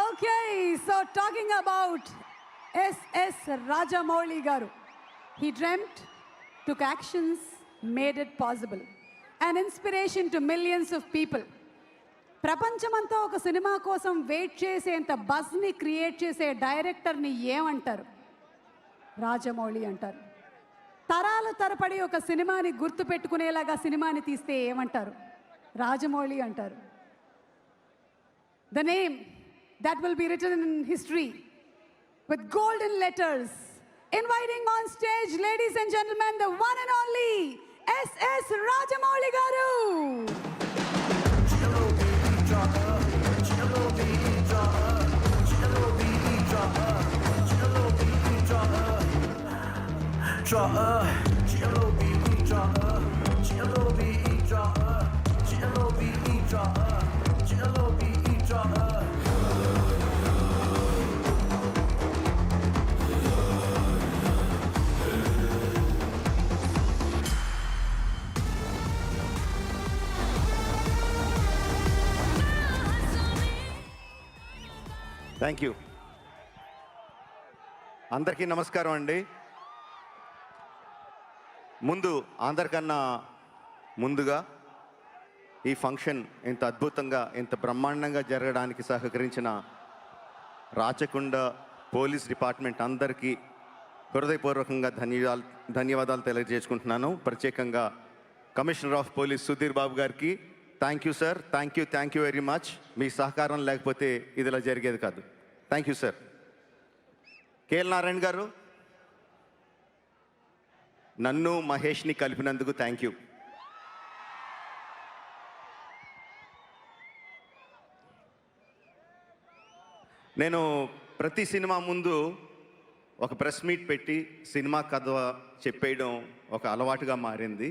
Okay so talking about SS Rajamouli గారు he dreamt took actions made it possible and inspiration to millions of people ప్రపంచమంతా ఒక సినిమా కోసం wait చేసేంత బజ్ని క్రియేట్ చేసే డైరెక్టర్ని ఏమంటారు రాజమౌళి అంటారు తరాలు తరపడి ఒక సినిమాని గుర్తు పెట్టుకునేలాగా సినిమాని తీస్తే ఏమంటారు రాజమౌళి అంటారు the name that will be written in history with golden letters. Inviting on stage, ladies and gentlemen, the one and only S.S. Rajamouli Garu. E G L O B thank you అందరికీ నమస్కారం అండి. ముందు అందరికన్నా ముందుగా ఈ function ఇంత అద్భుతంగా ఇంత బ్రహ్మాండంగా జరగడానికి సహకరించిన రాచకొండ పోలీస్ డిపార్ట్మెంట్ అందరికీ హృదయపూర్వకంగా ధన్యవాదాలు ధన్యవాదాలు తెలియజేసుకుంటున్నాను. ప్రత్యేకంగా commissioner of police Sudheer Babu గారికి thank you sir. Thank you thank you very much. మీ సహకారం లేకపోతే ఇది ఇలా జరిగేది కాదు. Thank you sir. KL Narayana garu నన్ను మహేష్ని కలిపినందుకు థ్యాంక్ యూ. నేను ప్రతి సినిమా ముందు ఒక ప్రెస్ మీట్ పెట్టి సినిమా కథ చెప్పేయడం ఒక అలవాటుగా మారింది.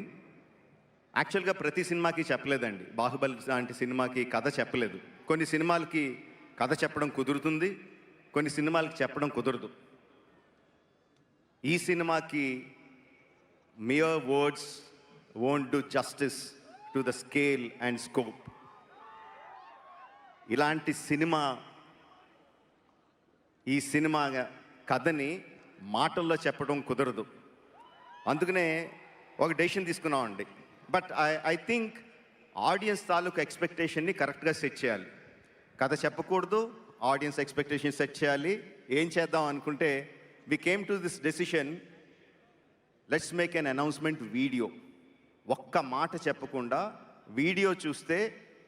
యాక్చువల్గా ప్రతి సినిమాకి చెప్పలేదండి. బాహుబలి లాంటి సినిమాకి కథ చెప్పలేదు. కొన్ని సినిమాలకి కథ చెప్పడం కుదురుతుంది కొన్ని సినిమాలకి చెప్పడం కుదరదు. ఈ సినిమాకి mere words won't do justice to the scale and scope ఇలాంటి సినిమా ఈ సినిమా కథని మాటల్లో చెప్పడం కుదరదు. అందుకనే ఒక డెసిషన్ తీసుకున్నామండి. But I I think audience తాలూకు ఎక్స్పెక్టేషన్ని కరెక్ట్గా సెట్ చేయాలి. కథ చెప్పకూడదు ఆడియన్స్ ఎక్స్పెక్టేషన్ సెట్ చేయాలి. ఏం చేద్దాం అనుకుంటే we came to this decision let's make an announcement video ఒక్క మాట చెప్పకుండా వీడియో చూస్తే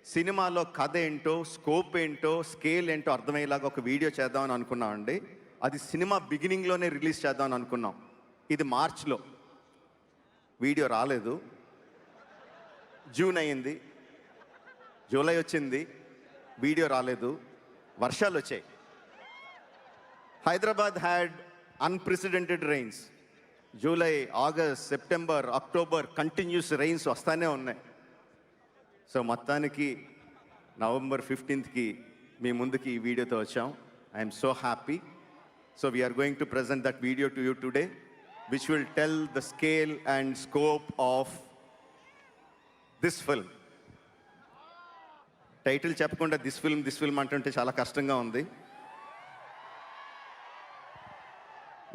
సినిమాలో కథ ఏంటో స్కోప్ ఏంటో స్కేల్ ఏంటో అర్థమయ్యేలాగా ఒక వీడియో చేద్దామని అనుకున్నామండి అది సినిమా బిగినింగ్లోనే రిలీజ్ చేద్దామని అనుకున్నాం. ఇది మార్చ్లో. వీడియో రాలేదు. జూన్ అయింది జూలై వచ్చింది. వీడియో రాలేదు. వర్షాలు వచ్చాయి. Hyderabad had unprecedented rains July August September October continuous rains వస్తానే ఉన్నాయి. సో మొత్తానికి నవంబర్ ఫిఫ్టీన్త్కి మీ ముందుకి ఈ వీడియోతో వచ్చాం. I'm so happy so we're going to present that video to you today which will tell the scale and scope of this film. Title చెప్పకుండా this film this film అంటుంటే చాలా కష్టంగా ఉంది.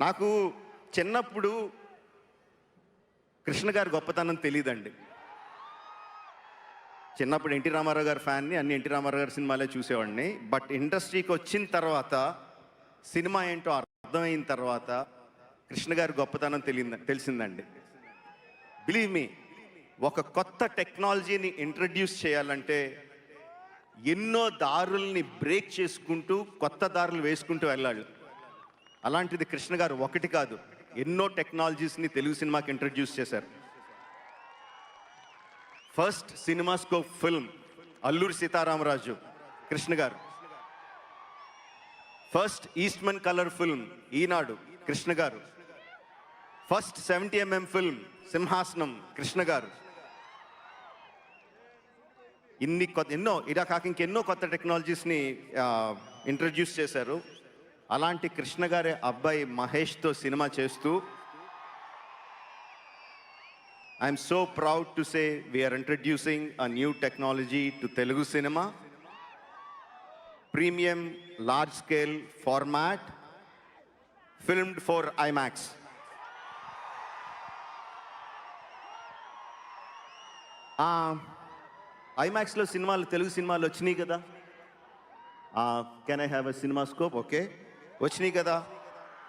నాకు చిన్నప్పుడు కృష్ణ గారి గొప్పతనం తెలియదండి చిన్నప్పుడు ఎన్టీ రామారావు గారి ఫ్యాన్ని అన్ని ఎన్టీ రామారావు గారి సినిమాలే చూసేవాడిని. బట్ ఇండస్ట్రీకి వచ్చిన తర్వాత సినిమా ఏంటో అర్థమైన తర్వాత కృష్ణ గారి గొప్పతనం తెలియ తెలిసిందండి. బిలీవ్ మీ ఒక కొత్త టెక్నాలజీని ఇంట్రడ్యూస్ చేయాలంటే ఎన్నో దారుల్ని బ్రేక్ చేసుకుంటూ కొత్త దారులు వేసుకుంటూ వెళ్ళాలి. అలాంటిది కృష్ణ గారు ఒకటి కాదు ఎన్నో టెక్నాలజీస్ని తెలుగు సినిమాకి ఇంట్రడ్యూస్ చేశారు. First cinemascope film Alluri Sitaramaraju Krishna garu. First Eastman colour film Eenadu Krishna garu. First seventy MM film Simhasanam Krishna గారు. ఇన్ని కొత్త ఎన్నో ఇలా కాక ఇంకెన్నో కొత్త టెక్నాలజీస్ని ఇంట్రడ్యూస్ చేశారు. అలాంటి కృష్ణ గారి అబ్బాయి మహేష్తో సినిమా చేస్తూ I'm so proud to say we're introducing a new technology to Telugu cinema premium large scale format filmed filmed IMAX ఆ ఐమాక్స్లో సినిమాలు తెలుగు సినిమాలు వచ్చినాయి కదా? Can I have a cinema scope okay వచ్చినాయి కదా?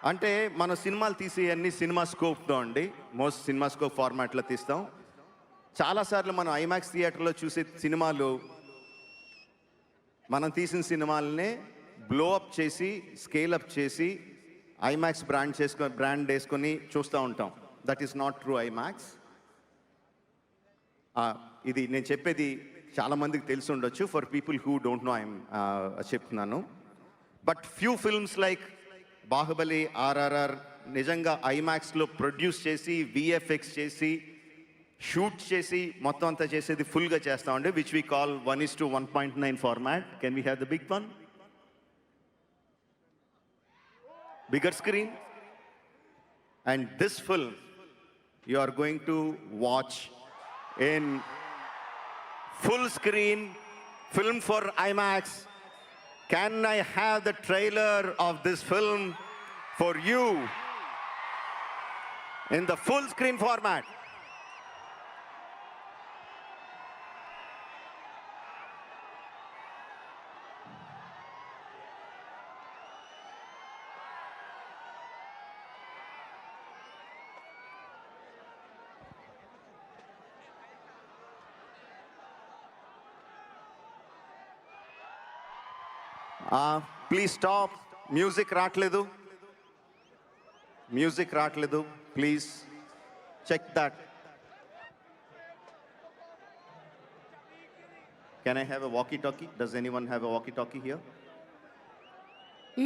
అంటే మన సినిమాలు తీసే అన్ని సినిమా స్కోప్తో అండి. మోస్ట్ సినిమా స్కోప్ ఫార్మాట్లో తీస్తాం. చాలాసార్లు మనం ఐమాక్స్ థియేటర్లో చూసే సినిమాలు మనం తీసిన సినిమాలనే బ్లో అప్ చేసి స్కేల్ అప్ చేసి ఐమాక్స్ బ్రాండ్ చేసుకొని బ్రాండ్ వేసుకొని చూస్తూ ఉంటాం. That is not true IMAX ఇది నేను చెప్పేది చాలా మందికి తెలిసి ఉండొచ్చు. For people who don't know I'm చెప్తున్నాను. But few films like Baahubali RRR నిజంగా ఐమాక్స్లో ప్రొడ్యూస్ చేసి విఎఫ్ఎక్స్ చేసి షూట్ చేసి మొత్తం అంతా చేసేది ఫుల్గా చేస్తామండి which we call one is to one point nine format can we have the big one bigger screen and this film you are going to watch in full screen film for IMAX. Can I have the trailer of this film for you in the full screen format? Please stop music రావట్లేదు music రావట్లేదు please check that can I have a walkie talkie does anyone have a walkie talkie here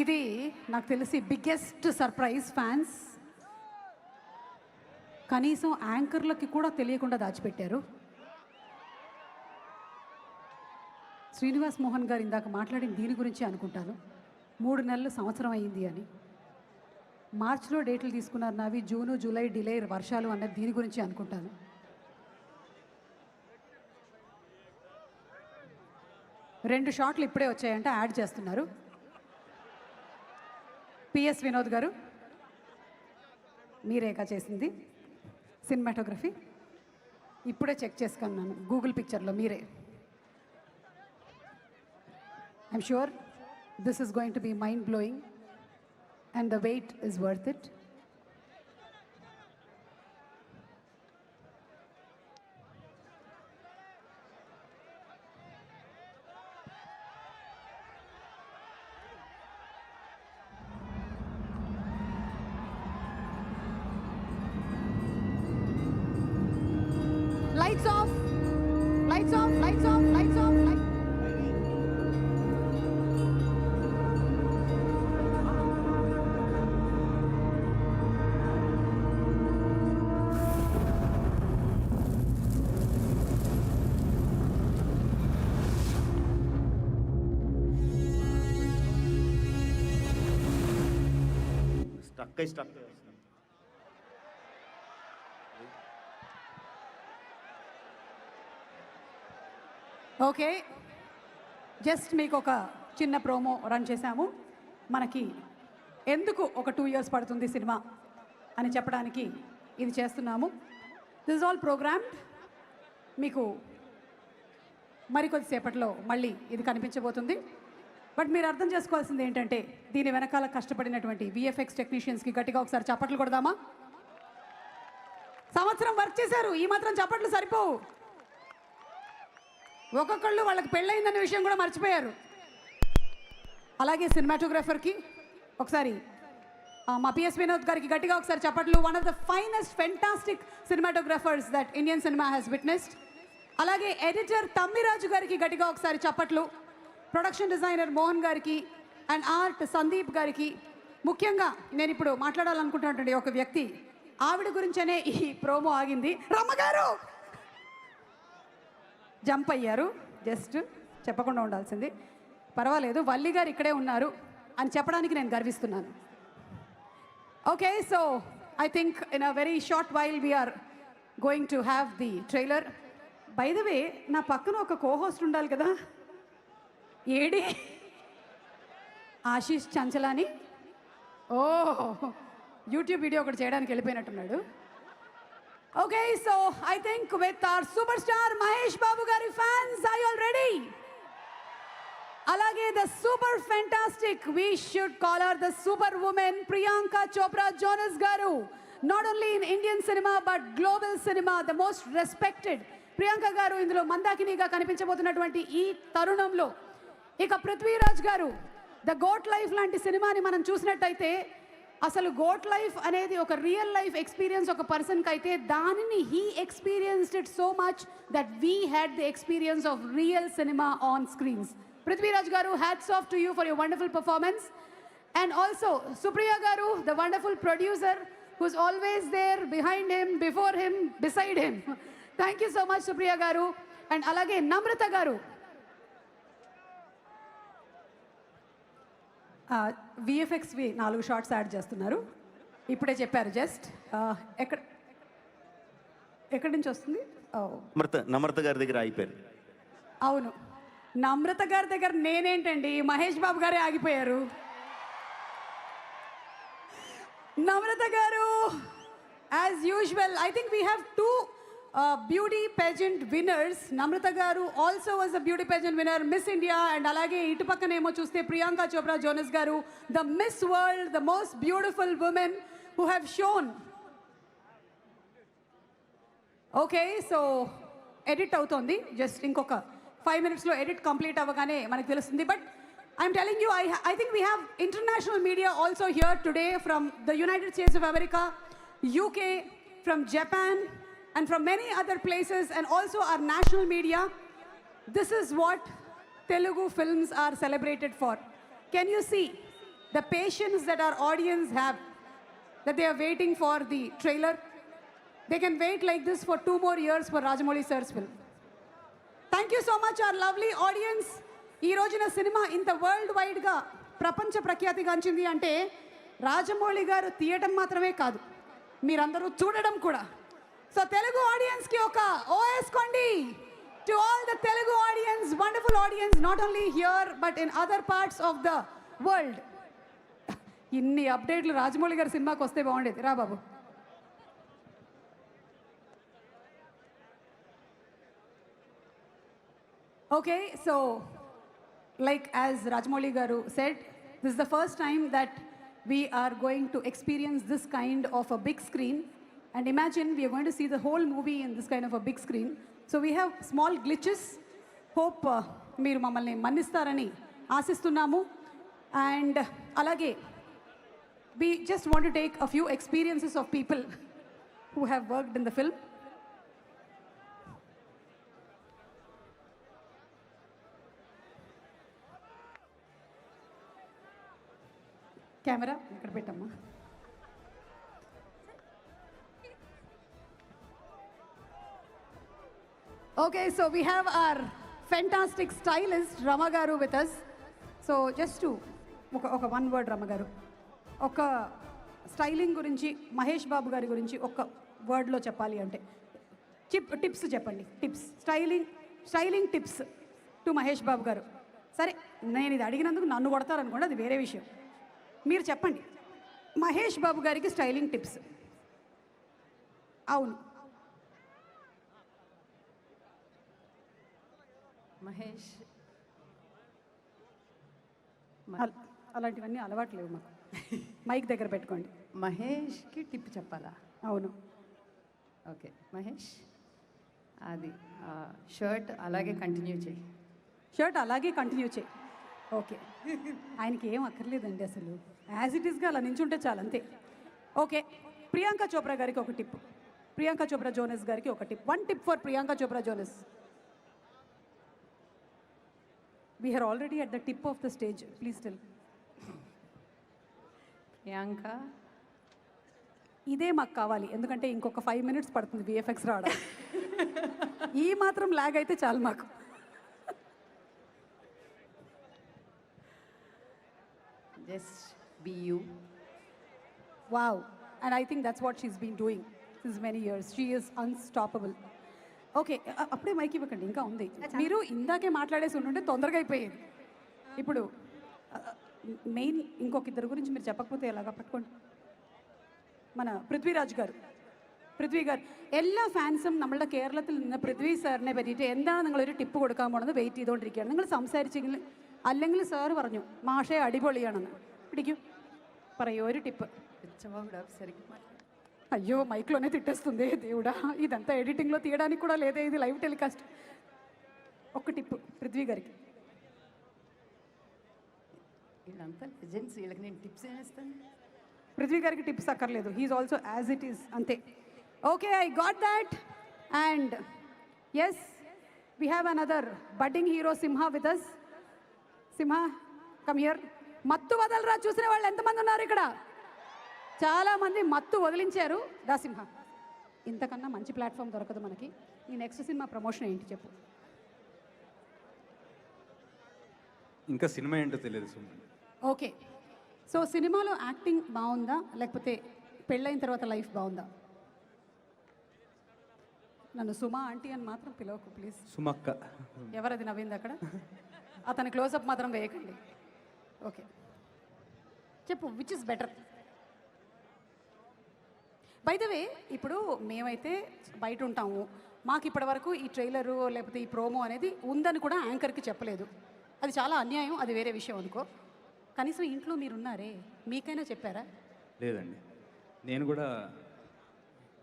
ఇది నాకు తెలిసి biggest surprise fans కనీసం యాంకర్లకి కూడా తెలియకుండా దాచిపెట్టారు. శ్రీనివాస్ మోహన్ గారు ఇందాక మాట్లాడిన దీని గురించి అనుకుంటాను. మూడు నెలలు సంవత్సరం అయింది అని. మార్చిలో డేట్లు తీసుకున్నారు నావి జూను జూలై డిలే వర్షాలు అన్నది దీని గురించి అనుకుంటాను. రెండు షాట్లు ఇప్పుడే వచ్చాయంటే యాడ్ చేస్తున్నారు. పిఎస్ వినోద్ గారు మీరేగా చేసింది? సినిమాటోగ్రఫీ? ఇప్పుడే చెక్ చేసుకున్నాను గూగుల్ పిక్చర్లో మీరే. I'm sure this is going to be mind blowing and the wait is worth it. Stuck అయి ఓకే. జస్ట్ మీకు ఒక చిన్న ప్రోమో రన్ చేశాము. మనకి ఎందుకు ఒక టూ ఇయర్స్ పడుతుంది సినిమా అని చెప్పడానికి ఇది చేస్తున్నాము. దిస్ ఆల్ ప్రోగ్రామ్డ్ మీకు మరికొద్దిసేపట్లో మళ్ళీ ఇది కనిపించబోతుంది. బట్ మీరు అర్థం చేసుకోవాల్సింది ఏంటంటే దీని వెనకాల కష్టపడినటువంటి విఎఫ్ఎక్స్ టెక్నీషియన్స్కి గట్టిగా ఒకసారి చప్పట్లు కొడదామా? సంవత్సరం వర్క్ చేశారు ఈ మాత్రం చప్పట్లు సరిపోవు. ఒక్కొక్కళ్ళు వాళ్ళకి పెళ్ళయిందనే విషయం కూడా మర్చిపోయారు. అలాగే సినిమాటోగ్రాఫర్కి ఒకసారి మా పిఎస్ వినోద్ గారికి గట్టిగా ఒకసారి చెప్పట్లు one of the finest fantastic cinematographers that Indian cinema has witnessed అలాగే ఎడిటర్ తమ్మిరాజు గారికి గట్టిగా ఒకసారి చప్పట్లు ప్రొడక్షన్ డిజైనర్ మోహన్ గారికి అండ్ ఆర్ట్ సందీప్ గారికి ముఖ్యంగా నేను ఇప్పుడు మాట్లాడాలనుకుంటున్నటువంటి ఒక వ్యక్తి ఆవిడ గురించనే ఈ ప్రోమో ఆగింది. రమ్మగారు! జంప్ అయ్యారు. జస్ట్ చెప్పకుండా ఉండాల్సింది. పర్వాలేదు వల్లి గారు ఇక్కడే ఉన్నారు అని చెప్పడానికి నేను గర్విస్తున్నాను. Okay so I think in a very short while we're going to have the trailer. By the way నా పక్కన ఒక కో హోస్ట్ ఉండాలి కదా. ఏడి? ఆశీష్ చంచలాని? ఓ యూట్యూబ్ వీడియో ఒకటి చేయడానికి వెళ్ళిపోయినట్టున్నాడు. Okay so I think with our super star Mahesh Babu గారి ఫ్యాన్స్ ఐ ఆల్ రెడీ అలాగే the super fantastic we should call our the super woman Priyanka Chopra Jonas garu. Not only in Indian cinema but global cinema the most respected Priyanka garu ఇందులో మందాకినిగా కనిపించబోతున్నటువంటి ఈ తరుణంలో ఇక Prithviraj garu the goat life లాంటి సినిమాని మనం చూసినట్టయితే అసలు గోట్ లైఫ్ అనేది ఒక రియల్ లైఫ్ ఎక్స్పీరియన్స్ ఒక పర్సన్కి అయితే దానిని he experienced it so much that we had the experience of real cinema on screens. Prithviraj garu hats off to you for your wonderful performance. And also Supriya garu the wonderful producer who's always there behind him before him beside him thank you so much Supriya garu. And అలాగే నమ్రత గారు విఎఫ్ఎక్స్వి నాలుగు shorts add చేస్తున్నారు. ఇప్పుడే చెప్పారు just. ఎక్కడ ఎక్కడి నుంచి వస్తుంది? నమ్రత నమ్రత గారి దగ్గర అయిపోయారు అవును. నమ్రత గారి దగ్గర నేనేంటండి? మహేష్ బాబు గారే ఆగిపోయారు. Namrata garu as usual I think we have two beauty pageant winners Namrata garu also was a beauty pageant winner Miss India and అలాగే ఇటు పక్కనేమో చూస్తే Priyanka Chopra Jonas garu the Miss World the most beautiful woman who have shown okay so edit అవుతోంది. Just ఇంకొక five మినిట్స్లో edit complete అవ్వగానే మనకు తెలుస్తుంది. But I'm telling you I I think we have international media also here today from the United States of America UK from Japan and from many other places and also our national media, this is what Telugu films are celebrated for. Can you see the patience that our audience have, that they are waiting for the trailer? They can wait like this for two more years for Rajamouli sir's film. Thank you so much our lovely audience ఈ రోజున cinema ఇంత world వైడ్గా ప్రపంచ ప్రఖ్యాతిగాంచింది అంటే రాజమౌళి గారు తీయటం మాత్రమే కాదు మీరందరూ చూడడం కూడా సో తెలుగు ఆడియన్స్కి ఒక ఓఎస్కోండి to all the Telugu audience wonderful audience not only here but in other parts of the world ఇన్ని అప్డేట్లు రాజమౌళి గారి సినిమాకి వస్తే బాగుండేది రా బాబు Okay, so like as Rajmouli Garu said, this is the first time that we are going to experience this kind of a big screen. And imagine we are going to see the whole movie in this kind of a big screen. So we have small glitches. Hope uh, మీరు మమ్మల్ని మన్నిస్తారని ఆశిస్తున్నాము and అలాగే we just want to take a few experiences of people who have worked in the film. Camera ఇక్కడ పెట్టమ్మా okay so we have our fantastic stylist Rama garu with us so just ఒక ఒక one word Rama గారు ఒక styling గురించి మహేష్ బాబు గారి గురించి ఒక వర్డ్లో చెప్పాలి అంటే చిప్ టిప్స్ చెప్పండి. Tips styling styling tips to Mahesh Babu garu. సరే నేను ఇది అడిగినందుకు నన్ను కొడతారనుకోండి అది వేరే విషయం. మీరు చెప్పండి. మహేష్ బాబు గారికి స్టైలింగ్ టిప్స్ అవును. మహేష్. అల- అలాంటివన్నీ అలవాట్లేవు మాకు. మైక్ దగ్గర పెట్టుకోండి. మహేష్కి టిప్ చెప్పాలా? అవును. ఓకే. మహేష్ అది షర్ట్ అలాగే కంటిన్యూ చేయి. షర్ట్ అలాగే కంటిన్యూ చేయి. ఓకే. ఆయనకి ఏం అక్కర్లేదండి అసలు. యాజ్ ఇట్ ఈస్గా అలా నించుంటే చాలు అంతే. ఓకే. ప్రియాంక చోప్రా గారికి ఒక టిప్. ప్రియాంక చోప్రా జోనస్ గారికి ఒక tip. One tip for Priyanka Chopra Jonas we're already at the tip of the stage please tell Priyanka ఇదే మాకు కావాలి. ఎందుకంటే ఇంకొక ఫైవ్ మినిట్స్ పడుతుంది విఎఫ్ఎక్స్ రావడం. ఈ మాత్రం లాగ్ అయితే చాలు మాకు. Just be you Wow. And I think that's what she's been doing since many years. She is unstoppable. Okay అప్పుడే మైక్ ఇవ్వకండి ఇంకా ఉంది మీరు ఇందాకే మాట్లాడేసి ఉంటుంటే తొందరగా అయిపోయేది ఇప్పుడు మెయిన్ ఇంకొక ఇద్దరు గురించి మీరు చెప్పకపోతే ఎలాగా పట్టుకోండి మన പൃഥ്വിരാജ് గారు പൃഥ്വി ഗാർ എല്ലാ ഫാൻസും നമ്മളുടെ കേരളത്തിൽ നിന്ന് പൃഥ്വി സാറിനെ പറ്റിയിട്ട് എന്താണ് നിങ്ങളൊരു ടിപ്പ് കൊടുക്കാൻ പോണത് വെയിറ്റ് ചെയ്തുകൊണ്ടിരിക്കുകയാണ് നിങ്ങൾ സംസാരിച്ചെങ്കിൽ അല്ലെങ്കിൽ സാറ് പറഞ്ഞു മാഷേ അടിപൊളിയാണെന്ന് പിടിക്കൂ പറയൂ ഒരു టిప్ పిచ్చవాగుడు సరిగ్గా మాట్లాడు అయ్యో మైక్లోనే తిట్టేస్తుంది దేవుడా. ఇదంతా ఎడిటింగ్లో తీయడానికి కూడా లేదే ఇది లైవ్ టెలికాస్ట్. ఒక టిప్ పృథ్వీ గారికి. వీళ్ళంతా లెజెండ్స్ వీళ్ళకి నేను టిప్స్ ఏమిస్తాను పృథ్వీ గారికి టిప్స్ అక్కర్లేదు. He is also as it is అంతే. Okay I got that and yes we have another budding hero Simha with us Simha come here Mathu Vadalara చూసిన వాళ్ళు ఎంతమంది ఉన్నారు ఇక్కడ? చాలా మంది మత్తు వదిలించారు దా సింహ ఇంతకన్నా మంచి ప్లాట్ఫామ్ దొరకదు మనకి. ఈ నెక్స్ట్ సినిమా ప్రమోషన్ ఏంటి చెప్పు. ఇంకా సినిమా ఏంటో తెలియదు ఓకే. సో సినిమాలో యాక్టింగ్ బాగుందా? లేకపోతే పెళ్ళైన తర్వాత లైఫ్ బాగుందా? నన్ను సుమా ఆంటీ అని మాత్రం పిలవకు ప్లీజ్ సుమక్క. ఎవరది నవ్వింది అక్కడ? అతని క్లోజప్ మాత్రం వేయకండి. ఓకే. చెప్పు which is better by the way ఇప్పుడు మేమైతే బయట ఉంటాము మాకు ఇప్పటి వరకు ఈ ట్రైలరు లేకపోతే ఈ ప్రోమో అనేది ఉందని కూడా యాంకర్కి చెప్పలేదు. అది చాలా అన్యాయం అది వేరే విషయం అనుకో. కనీసం ఇంట్లో మీరున్నారే మీకైనా చెప్పారా? లేదండి. నేను కూడా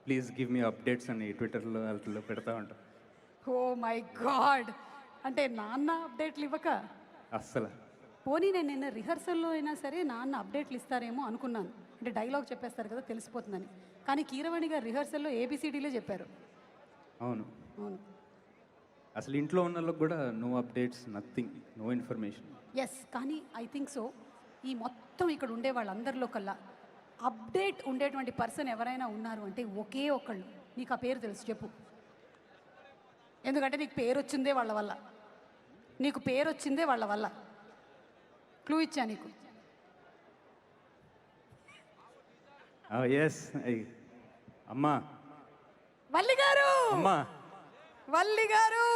ప్లీజ్ గివ్ మీ అప్డేట్స్ అని ట్విట్టర్లో వాటిలో పెడతా ఉంటాను ఓ మై గాడ్! అంటే నాన్న అప్డేట్లు ఇవ్వక? అస్సలు. పోనీ నేను నిన్న రిహర్సల్లో అయినా సరే నాన్న అప్డేట్లు ఇస్తారేమో అనుకున్నాను. అంటే డైలాగ్ చెప్పేస్తారు కదా తెలిసిపోతుందని. కానీ కీరవాణి గారు రిహర్సల్లో ఏబిసిడీలే చెప్పారు. అవును. అవును. అసలు ఇంట్లో ఉన్న వాళ్ళకి కూడా no updates nothing no information yes కానీ ఐ థింక్ సో ఈ మొత్తం ఇక్కడ ఉండే వాళ్ళందరిలో కల్లా అప్డేట్ ఉండేటువంటి పర్సన్ ఎవరైనా ఉన్నారు అంటే ఒకే ఒకళ్ళు. నీకు ఆ పేరు తెలుసు చెప్పు. ఎందుకంటే నీకు పేరు వచ్చిందే వాళ్ళ వల్ల. నీకు పేరు వచ్చిందే వాళ్ళ వల్ల. క్లూ ఇచ్చా నీకు? ఎస్ అమ్మా. వల్లి గారు! అమ్మా. వల్లి గారు!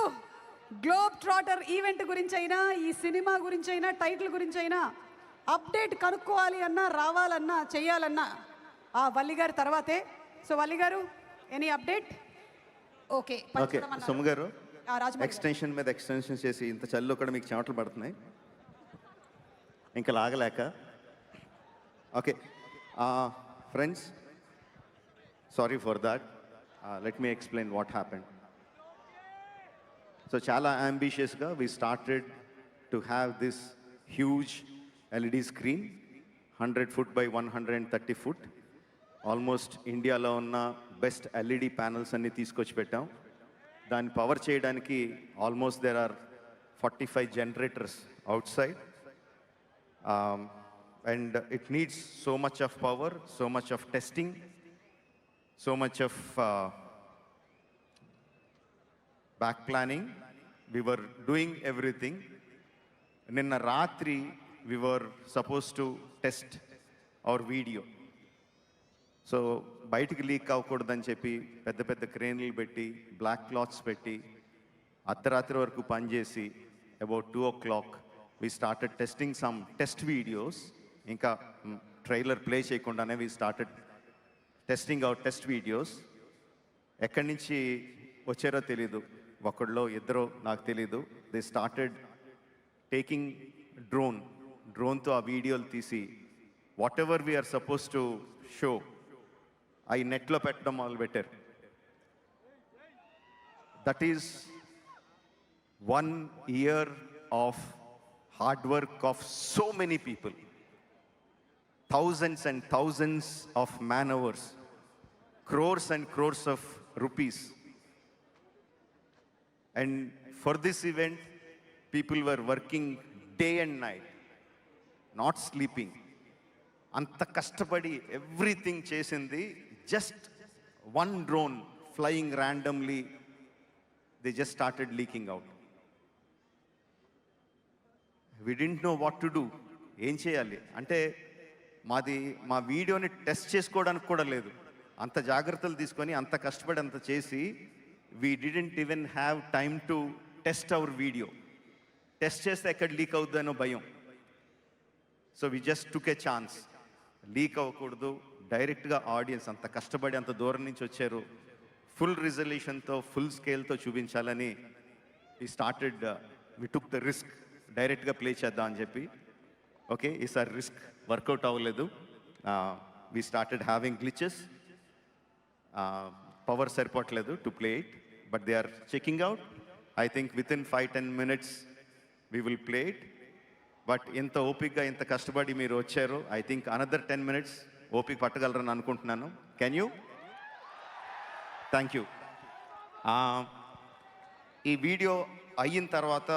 గ్లోబ్ ట్రాటర్ ఈవెంట్ గురించి అయినా ఈ సినిమా గురించి అయినా టైటిల్ గురించి అయినా అప్డేట్ కనుక్కోవాలి అన్నా రావాలన్నా చేయాలన్నా ఆ వల్లి గారి తర్వాతే. సో వల్లి గారు ఎనీ అప్డేట్? ఓకే ఓకే సొమ్ము గారు ఎక్స్టెన్షన్ మీద ఎక్స్టెన్షన్ చేసి ఇంత చల్లు కూడా మీకు చెమటలు పడుతున్నాయి. ఇంకా లాగలేక. Okay friends sorry for that let me explain what happened so చాలా అంబిషియస్గా we started to have this huge LED screen hundred foot by one hundred and thirty foot almost ఇండియాలో ఉన్న బెస్ట్ ఎల్ఈడి ప్యానల్స్ అన్ని తీసుకొచ్చి పెట్టాం. దాన్ని power చేయడానికి almost there are forty five generators outside and it needs so much of power so much of testing so much of back planning we were doing everything నిన్న రాత్రి we were suppose to test our video so బయటికి leak అవ్వకూడదని చెప్పి పెద్ద పెద్ద క్రేన్లు పెట్టి black clothes పెట్టి అర్ధరాత్రి వరకు పనిచేసి about two o'clock we started testing some test videos ఇంకా ట్రైలర్ ప్లే చేయకుండానే we started testing out test videos ఎక్కడి నుంచి వచ్చారో తెలీదు. ఒకళ్ళో ఇద్దరో నాకు తెలీదు. దే స్టార్టెడ్ టేకింగ్ డ్రోన్ డ్రోన్తో ఆ వీడియోలు తీసి whatever we're suppose to show అవి నెట్లో పెట్టడం మొదలుపెట్టారు. That is one year of hard work of so many people thousands and thousands of man hours crores and crores of rupees and for this event people were working day and night not sleeping అంత కష్టపడి everything చేసింది just one drone flying randomly they just started leaking out we didn't know what to do ఏం చేయాలి అంటే మాది మా వీడియోని test చేసుకోవడానికి కూడా లేదు. అంత జాగ్రత్తలు తీసుకొని అంత కష్టపడి అంత చేసి we didn't even have time to test our video test చేస్తే ఎక్కడ లీక్ అవుతుందనో భయం. So so we just took a chance leak అవ్వకూడదు డైరెక్ట్గా ఆడియన్స్ అంత కష్టపడి అంత దూరం నుంచి వచ్చారు. ఫుల్ రిజల్యూషన్తో ఫుల్ స్కేల్తో చూపించాలని ఈ started we took the risk డైరెక్ట్గా ప్లే చేద్దాం అని చెప్పి. ఓకే ఈసారి రిస్క్ వర్కౌట్ అవ్వలేదు. We started having glitches power సరిపోవట్లేదు to play it but they are checking out I think within five ten minutes we will play it but ఇంత ఓపిక్గా ఇంత కష్టపడి మీరు వచ్చారు I think another ten minutes ఓపిక పట్టగలరని అనుకుంటున్నాను. కెన్ యూ థ్యాంక్ యూ ఈ వీడియో అయిన తర్వాత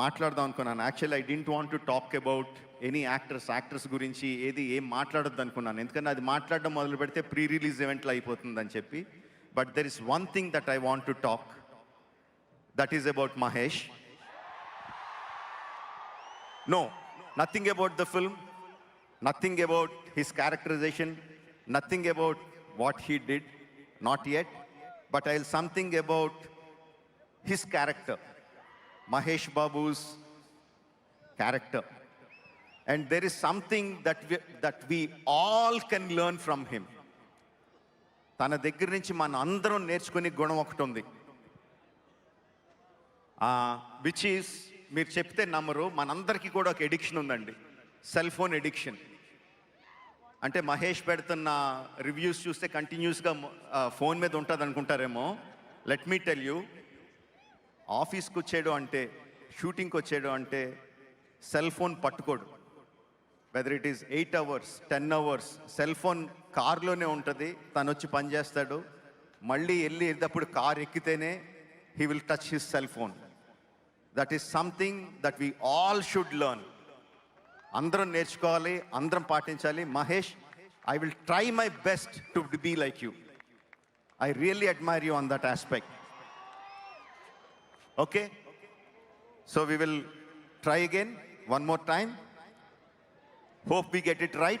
మాట్లాడదాం అనుకున్నాను. Actually I didn't want to talk about any actors actors గురించి ఏది ఏం మాట్లాడొద్దు అనుకున్నాను. ఎందుకంటే అది మాట్లాడడం మొదలు పెడితే ప్రీ రిలీజ్ ఈవెంట్లో అయిపోతుంది అని చెప్పి. But there is one thing that I want to talk that is about Mahesh no nothing about the film nothing about his characterization nothing about what he did not at but I something about his character Mahesh Babu's character and there is something that that that ఆల్ all can learn from తన దగ్గర నుంచి మన అందరం నేర్చుకునే గుణం ఒకటి ఉంది. విచ్ ఈస్ మీరు చెప్తే నమ్మరు మనందరికీ కూడా ఒక ఎడిక్షన్ ఉందండి. సెల్ ఫోన్ ఎడిక్షన్ అంటే మహేష్ పెడుతున్న రివ్యూస్ చూస్తే కంటిన్యూస్గా ఫోన్ మీద ఉంటుంది అనుకుంటారేమో లెట్ మీ టెల్ యూ ఆఫీస్కి వచ్చాడు అంటే షూటింగ్కి వచ్చాడు అంటే cell phone పట్టుకోడు. Whether it is eight hours ten hours cell phone కార్లోనే ఉంటుంది తను వచ్చి పని చేస్తాడు మళ్ళీ వెళ్ళి వెళ్ళేటప్పుడు car ఎక్కితేనే he will touch his cell phone that is something that we all should learn అందరం నేర్చుకోవాలి అందరం పాటించాలి Mahesh I will try my best to be like you I really admire you on that aspect okay so we will try again one more time Hope we get it right.